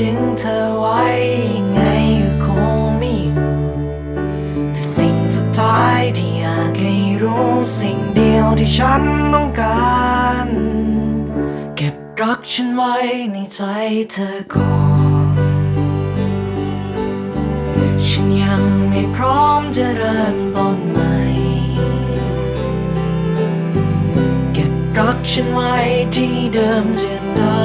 ดึงเธอไว้ยังไงก็คงไม่อยู่แต่สิ่งสุดท้ายที่อยากให้รู้สิ่งเดียวที่ฉันต้องการ เก็บรักฉันไว้ในใจเธอก่อนฉันยังไม่พร้อมจะเริ่มต้นใหม่ เก็บรักฉันไว้ที่เดิมจะได้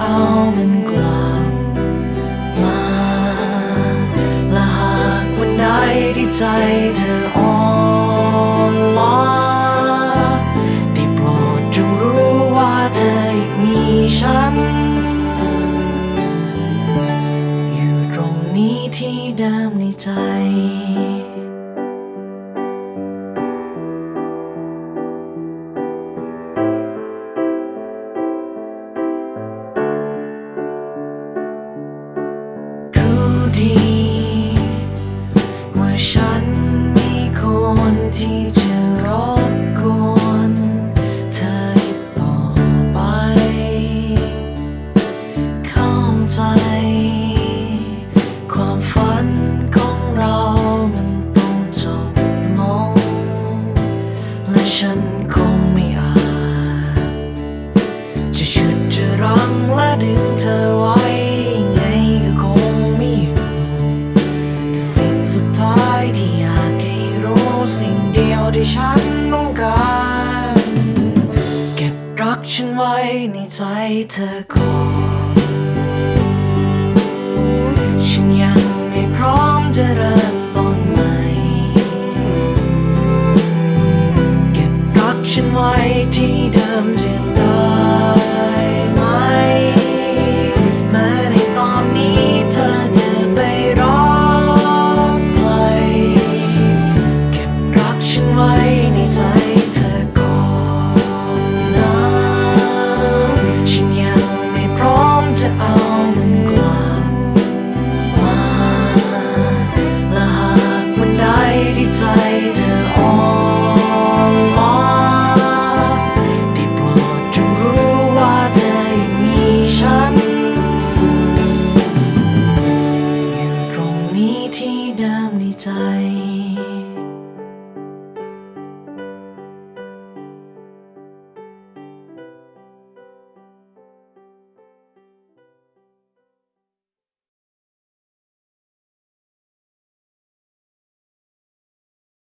เอามันกลับมาและหากวันใดที่ใจเธออ่อนล้าได้โปรดจงรู้ว่าเธอยังมีฉัน อยู่ตรงนี้ที่เดิมในใจ ร ที่ฉันต้องการ เก็บรักฉันไว้ในใจเธอก่อนฉันยังไม่พร้อมจะเริ่